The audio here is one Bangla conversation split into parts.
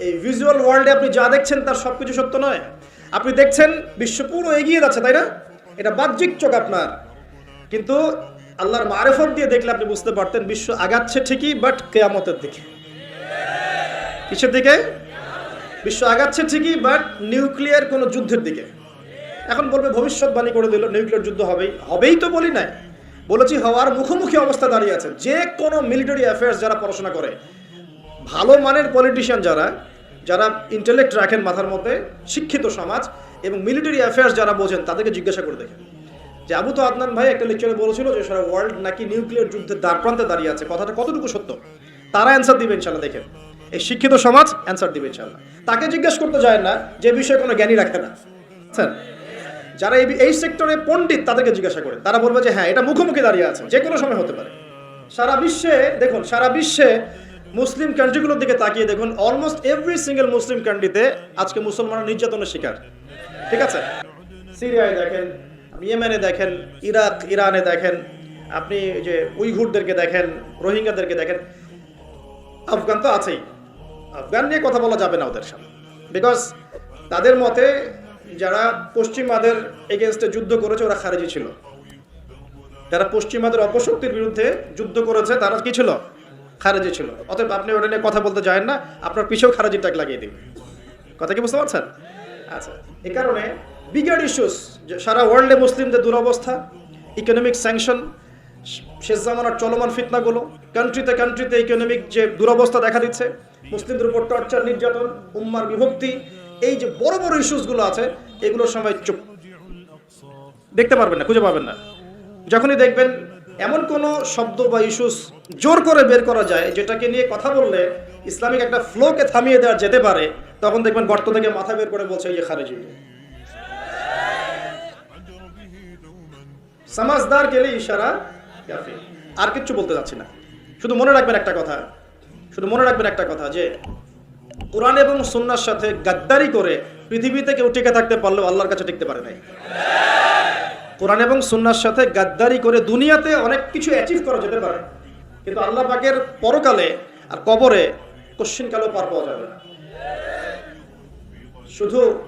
এই ভিজুয়াল ওয়ার্ল্ডে আপনি যা দেখছেন তার সব কিছু সত্য নয়। আপনি দেখছেন বিশ্ব পুরো এগিয়ে যাচ্ছে, তাই না? এটা বাহ্যিক চোখ আপনার। কিন্তু আল্লাহর মারেফত দিয়ে দেখলে আপনি বুঝতে পারতেন বিশ্ব আগাচ্ছে ঠিকই বাট কেয়ামতের দিকে। কিসের দিকে? বিশ্ব আগাচ্ছে ঠিকই বাট নিউক্লিয়ার কোনো যুদ্ধের দিকে। এখন বলবে ভবিষ্যৎবাণী করে দিল নিউক্লিয়ার যুদ্ধ হবেই। হবেই তো বলি নাই। বলেছি হওয়ার মুখোমুখি অবস্থা দাঁড়িয়ে আছে। যে কোনো মিলিটারি অ্যাফেয়ার্স যারা পড়াশোনা করে ভালো মানের পলিটিশিয়ান যারা যারা ইন্টেলেক্ট রাখেন মাথার মধ্যে, শিক্ষিত সমাজ এবং মিলিটারি অ্যাফেয়ার্স যারা বোঝেন, তাদেরকে জিজ্ঞাসা করে দেখেন। যে আবু তো আদনান ভাই একটা লেকচারে বলেছিল যে, সারা ওয়ার্ল্ড নাকি নিউক্লিয়ার যুদ্ধের দ্বার প্রান্তে দাঁড়িয়ে আছে। কথাটা কতটুকু সত্য? তারা অ্যান্সার দিবেন ইনশাল্লাহ দেখেন। এই শিক্ষিত সমাজ অ্যান্সার দিবে ইনশাল্লাহ তাকে জিজ্ঞেস করতে যায় না, যে বিষয়ে কোনো জ্ঞানী রাখে না। স্যার, যারা এই এই সেক্টরে পণ্ডিত, তাদেরকে জিজ্ঞাসা করে। তারা বলবে যে হ্যাঁ এটা মুখোমুখি দাঁড়িয়ে আছে যে কোনো সময় হতে পারে। সারা বিশ্বে, দেখুন, সারা বিশ্বে মুসলিম কান্ট্রিগুলোর দিকে তাকিয়ে দেখুন অলমোস্ট এভরি সিঙ্গেল মুসলিম কান্ট্রিতে আজকে মুসলমানরা নির্যাতনের শিকার। ঠিক আছে? সিরিয়ায় দেখেন, ইয়েমেনে দেখেন, ইরাক, ইরানে দেখেন, আপনি যে উইঘুরদেরকে দেখেন, রোহিঙ্গাদেরকে দেখেন, আফগান তো আছেই। আফগান নিয়ে কথা বলা যাবে না ওদের সামনে। বিকজ তাদের মতে যারা পশ্চিমাদের এগেনস্টে যুদ্ধ করেছে, ওরা খারেজি ছিল। যারা পশ্চিমাদের অপশক্তির বিরুদ্ধে যুদ্ধ করেছে, তারা কি ছিল? খারেজি ছিল। অতএব আপনি ওটা নিয়ে কথা বলতে যায় না, আপনার পিছেও খারেজি ট্যাগ লাগিয়ে দিন। কথা কি বুঝতে পারছেন? আচ্ছা এই কারণে বিগার ইস্যুস সারা ওয়ার্ল্ডে মুসলিমদের দুরবস্থা ইকোনমিক স্যাংশন শেষ জামানার চলমান ফিতনাগুলো কান্ট্রিতে কান্ট্রিতে ইকোনমিক যে দুরবস্থা দেখা দিচ্ছে, মুসলিমদের উপর টর্চার নির্যাতন, উম্মার বিভক্তি, এই যে বড় বড় ইস্যুসগুলো আছে, এগুলোর সময় চুপ। দেখতে পারবেন না, খুঁজে পাবেন না। যখনই দেখবেন এমন কোনো শব্দ বা ইস্যুস জোর করে বের করা যায় যেটাকে নিয়ে কথা বললে ইসলামিক একটা ফ্লোকে থামিয়ে দেওয়া যেতে পারে, তখন দেখবেন গর্ত থেকে মাথা বের করে বলছে ইয়ে খারেজি সমাজদার গেলে ইশারা আর কিচ্ছু বলতে যাচ্ছি না। শুধু মনে রাখবেন একটা কথা। শুধু মনে রাখবেন একটা কথা যে, কোরআন এবং সুন্নার সাথে গাদ্দারি করে পৃথিবীতে কেউ টিকে থাকতে পারলেও আল্লাহর কাছে টিকতে পারে নাই। কোরআন এবং সুন্নার সাথে গাদ্দারি করে দুনিয়াতে অনেক কিছু অ্যাচিভ করা যেতে পারে। কিন্তু আল্লাহ পাকের পরকালে আর কবরে কোশ্চিন কালেও পার পাওয়া যাবে শুধু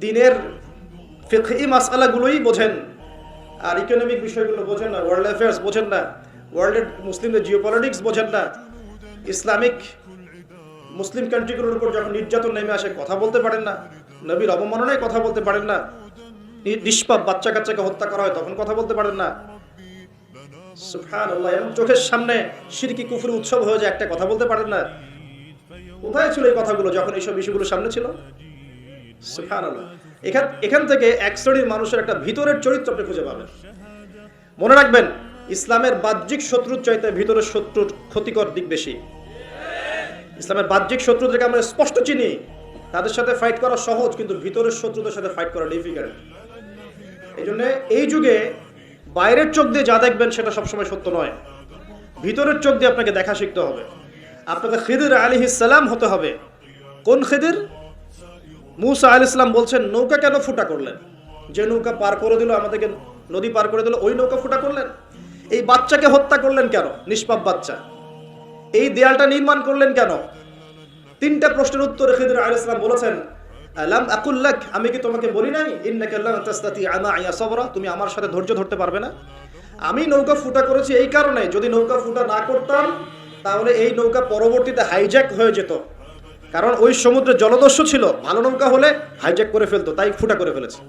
দিনের ফিকহি মাসালাগুলোই বোঝেন, আর ইকোনমিক বিষয়গুলো বোঝেন না ওয়ার্ল্ড অ্যাফেয়ার্স বোঝেন না ওয়ার্ল্ডের মুসলিমদের জিও পলিটিক্স বোঝেন না, ইসলামিক মুসলিম কান্ট্রিগুলোর উপর যখন নির্যাতন নেমে আসে, কথা বলতে পারেন না, নবীর অবমাননায় কথা বলতে পারেন নি- নিষ্পাপ বাচ্চা কাচ্চাকে হত্যা করা হয়, তখন কথা বলতে পারেন না। চোখের সামনে শিরকি কুফরি উৎসব হয়ে যায়, একটা কথা বলতে পারেন না। কোথায় ছিল এই কথাগুলো যখন এইসব বিষয়গুলো সামনে ছিল? এখান এখান থেকে এক শ্রেণির মানুষের একটা ভিতরের চরিত্র আপনি খুঁজে পাবেন। মনে রাখবেন, ইসলামের বাহ্যিক শত্রুর চাইতে ভিতরের শত্রুর ক্ষতিকর দিক বেশি। ইসলামের বাহ্যিক শত্রুদেরকে আমরা স্পষ্ট চিনি। তাদের সাথে ফাইট করা সহজ, কিন্তু ভিতরের শত্রুদের সাথে ফাইট করা ডিফিকাল্ট এই জন্য এই যুগে বাইরের চোখ দিয়ে যা দেখবেন সেটা সবসময় সত্য নয়। ভিতরের চোখ দিয়ে আপনাকে দেখা শিখতে হবে। আপনাকে খিদির আলী সালাম হতে হবে। কোন খিদির? মুসা আল ইসলাম বলছেন, নৌকা কেন ফুটা করলেন? যে নৌকা পার করে দিল, আমাদেরকে নদী পার করে দিল, ওই নৌকা ফুটা করলেন? এই বাচ্চাকে হত্যা করলেন কেন? নিষ্পাপ বাচ্চা। এই দেয়ালটা নির্মাণ করলেন কেন? তিনটা প্রশ্নের উত্তরে খিদির আল ইসলাম বলেছেন আলাম আকুল্লাক আমি কি তোমাকে বলি নাই? ইন্নাকা লান তাস্তাতি আনা সবরা, তুমি আমার সাথে ধৈর্য ধরতে পারবে না? আমি নৌকা ফুটা করেছি এই কারণে, যদি নৌকা ফুটা না করতাম, তাহলে এই নৌকা পরবর্তীতে হাইজ্যাক হয়ে যেত। কারণ ওই সমুদ্রে জলদস্যু ছিল, ভালো নৌকা হলে হাইজ্যাক করে ফেলতো, তাই ফুটা করে ফেলেছি।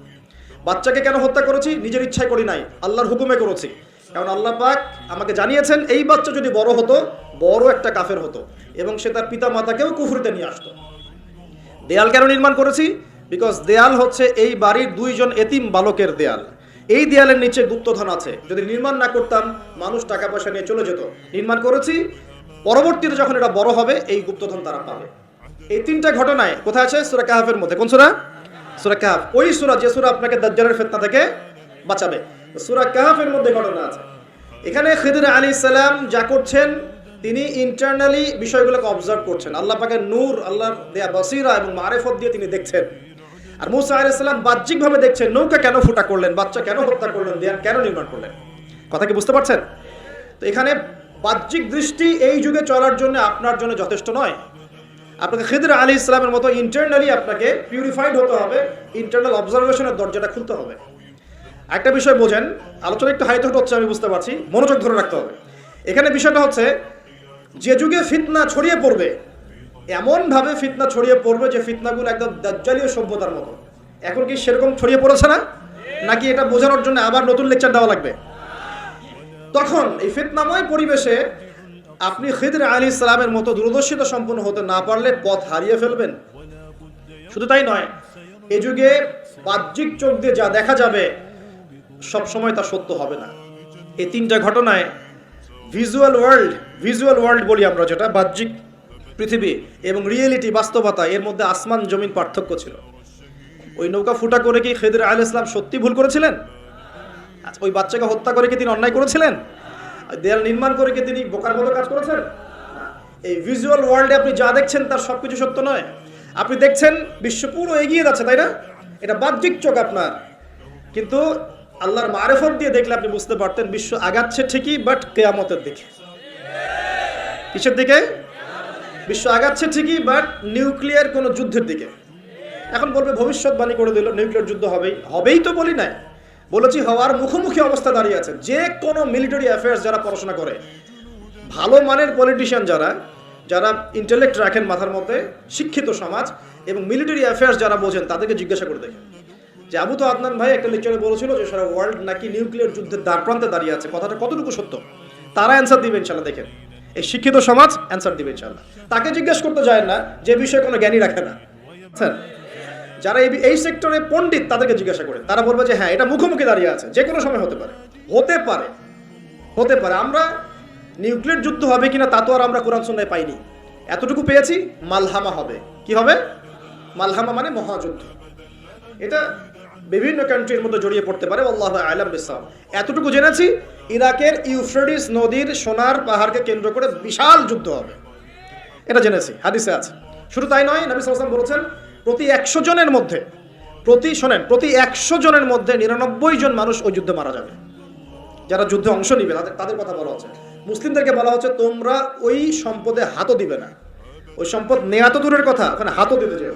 বাচ্চাকে কেন হত্যা করেছি? নিজের ইচ্ছায় করি নাই, আল্লাহর হুকুমে করেছি। কারণ আল্লাহ পাক আমাকে জানিয়েছেন, এই বাচ্চা যদি বড় হতো, বড় একটা কাফের হতো, এবং সে তার পিতা মাতাকেও কুফরিতে নিয়ে আসতো। দেয়াল কেন নির্মাণ করেছি? বিকজ দেয়াল হচ্ছে এই বাড়ির দুইজন এতিম বালকের দেয়াল। এই দেয়ালের নিচে গুপ্তধন আছে। যদি নির্মাণ না করতাম, মানুষ টাকা পয়সা নিয়ে চলে যেত। নির্মাণ করেছি। পরবর্তীতে যখন এটা বড় হবে, এই গুপ্তধন তারা পাবে। এই তিনটা ঘটনায় কোথায় আছে? সুরা কাহাফের মধ্যে। কোন সুরা? সুরা কাহাফ। ওই সুরা, যে সুরা আপনাকে দাজ্জালের ফেতনা থেকে বাঁচাবে। সুরা কাহাফের মধ্যে ঘটনা আছে। এখানে খিদির আলী সালাম যা করছেন তিনি ইন্টারনালি বিষয়গুলোকে অবজার্ভ করছেন। আল্লাহ পাকের নূর, আল্লাহর দেয়া বসিরা এবং মারেফত দিয়ে তিনি দেখছেন। আর মুসা আলাইসাল্লাম বাহ্যিকভাবে দেখছেন, নৌকা কেন ফুটা করলেন, বাচ্চা কেন হত্যা করলেন, দেয়াল কেন নির্মাণ করলেন? কথা কি বুঝতে পারছেন? তো এখানে বাহ্যিক দৃষ্টি এই যুগে চলার জন্য আপনার জন্য যথেষ্ট নয়। আপনাকে খিদর আলী ইসলামের মতো ইন্টারনালি আপনাকে পিউরিফাইড হতে হবে ইন্টারনাল অবজারভেশনের দরজাটা খুলতে হবে। একটা বিষয় বোঝেন, আলোচনা একটু হাইট হচ্ছে, আমি বুঝতে পারছি, মনোযোগ ধরে রাখতে হবে। এখানে বিষয়টা হচ্ছে যে যুগে ফিতনা ছড়িয়ে পড়বে, এমনভাবে ফিতনা ছড়িয়ে পড়বে যে ফিতনাগুলো একদম দাজ্জালীয় সভ্যতার মতো। এখন কি সেরকম ছড়িয়ে পড়েছে না? নাকি এটা বোঝানোর জন্য আবার নতুন লেকচার দেওয়া লাগবে? তখন এই ফিতনাময় পরিবেশে আপনি খিদর আলী ইসলামের মতো দূরদর্শিতা সম্পন্ন হতে না পারলে পথ হারিয়ে ফেলবেন। শুধু তাই নয়, এ যুগে বাহ্যিক চোখ দিয়ে যা দেখা যাবে সব সময় তা সত্য হবে না। এই তিনটা ঘটনায় ভিজুয়াল ওয়ার্ল্ড ভিজুয়াল ওয়ার্ল্ড বলি আমরা যেটা বাহ্যিক পৃথিবী এবং রিয়েলিটি বাস্তবতা এর মধ্যে আসমান জমিন পার্থক্য ছিল। ওই নৌকা ফুটা করে কি খেদের আল ইসলাম সত্যি ভুল করেছিলেন? আচ্ছা, ওই বাচ্চাকে হত্যা করে কি তিনি অন্যায় করেছিলেন? দেয়াল নির্মাণ করে কি তিনি বোকার মতো কাজ করেছেন? এই ভিজুয়াল ওয়ার্ল্ডে আপনি যা দেখছেন তার সবকিছু সত্য নয়। আপনি দেখছেন বিশ্ব পুরো এগিয়ে যাচ্ছে তাই না? এটা বাহ্যিক চোখ আপনার। কিন্তু আল্লাহর মারেফত দিয়ে দেখলে আপনি বুঝতে পারতেন বিশ্ব আগাচ্ছে ঠিকই বাট কেয়ামতের দিকে। কিসের দিকে? বিশ্ব আগাচ্ছে ঠিকই বাট নিউক্লিয়ার কোনো যুদ্ধের দিকে। এখন বলবে ভবিষ্যৎবাণী করে দিল নিউক্লিয়ার যুদ্ধ হবেই। হবেই তো বলি নাই। বলেছি হওয়ার মুখোমুখি অবস্থা দাঁড়িয়ে আছে। যে কোনো মিলিটারি অ্যাফেয়ার্স যারা পড়াশোনা করে, ভালো মানের পলিটিশিয়ান যারা যারা ইন্টেলেক্ট রাখেন মাথার মধ্যে, শিক্ষিত সমাজ এবং মিলিটারি অ্যাফেয়ার্স যারা বোঝেন, তাদেরকে জিজ্ঞাসা করে দেখেন। যে আবু তো আদনান ভাই একটা লেকচারে বলেছিল যে সারা ওয়ার্ল্ড নাকি নিউক্লিয়ার যুদ্ধের দ্বার প্রান্তে দাঁড়িয়ে আছে। কথাটা কতটুকু সত্য? তারা অ্যান্সার দিবে ইনশাল্লাহ, দেখেন। এই শিক্ষিত সমাজ অ্যান্সার দিবে ইনশাল্লাহ। তাকে জিজ্ঞেস করতে যায় না, যে বিষয়ে কোনো জ্ঞানী রাখে না। স্যার, যারা এই এই সেক্টরে পণ্ডিত তাদেরকে জিজ্ঞাসা করে তারা বলবে যে হ্যাঁ এটা মুখোমুখি দাঁড়িয়ে আছে। যে কোনো সময় হতে পারে। হতে পারে। হতে পারে। আমরা নিউক্লিয়ার যুদ্ধ হবে কিনা তা তো আর আমরা কোরআন সন্ন্যায় পাইনি। এতটুকু পেয়েছি, মালহামা হবে। কি হবে মালহামা মানে মহাযুদ্ধ। এটা বিভিন্ন কান্ট্রির মধ্যে জড়িয়ে পড়তে পারে আল্লাহ আলম বিসলাম এতটুকু জেনেছি, ইরাকের ইউফ্রেডিস নদীর সোনার পাহাড়কে কেন্দ্র করে বিশাল যুদ্ধ হবে। এটা জেনেছি, হাদিসে আছে। শুধু তাই নয়, নবী সাল্লাম বলেছেন, প্রতি একশো জনের মধ্যে, প্রতি, শোনেন, প্রতি একশো জনের মধ্যে নিরানব্বই জন মানুষ ওই যুদ্ধে মারা যাবে। যারা যুদ্ধে অংশ নিবে, তাদের তাদের কথা বলা হচ্ছে। মুসলিমদেরকে বলা হচ্ছে, তোমরা ওই সম্পদে হাতও দিবে না। ওই সম্পদ নেওয়া তো দূরের কথা, ওখানে হাতও দিতে যেও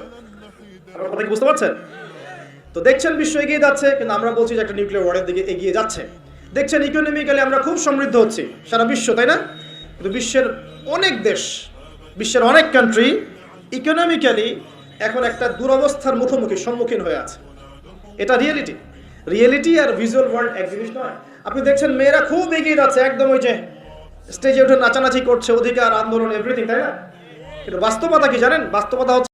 আপনার কথা কি বুঝতে পারছেন? তো দেখছেন বিশ্ব এগিয়ে যাচ্ছে, কিন্তু আমরা বলছি যে একটা নিউক্লিয়ার ওয়ারের দিকে এগিয়ে যাচ্ছে। দেখছেন ইকোনমিক্যালি আমরা খুব সমৃদ্ধ হচ্ছি, সারা বিশ্ব, তাই না? কিন্তু বিশ্বের অনেক দেশ, বিশ্বের অনেক কান্ট্রি ইকোনমিক্যালি এখন একটা দুরবস্থার মুখোমুখি সম্মুখীন হয়ে আছে। এটা রিয়েলিটি রিয়েলিটি আর ভিজুয়াল ওয়ার্ল্ড এক জিনিস নয়। আপনি দেখছেন মেয়েরা খুব এগিয়ে যাচ্ছে, একদম ওই যে স্টেজে উঠে নাচানাচি করছে, অধিকার, আন্দোলন এভরিথিং তাই না? কিন্তু বাস্তবতা কি জানেন? বাস্তবতা হচ্ছে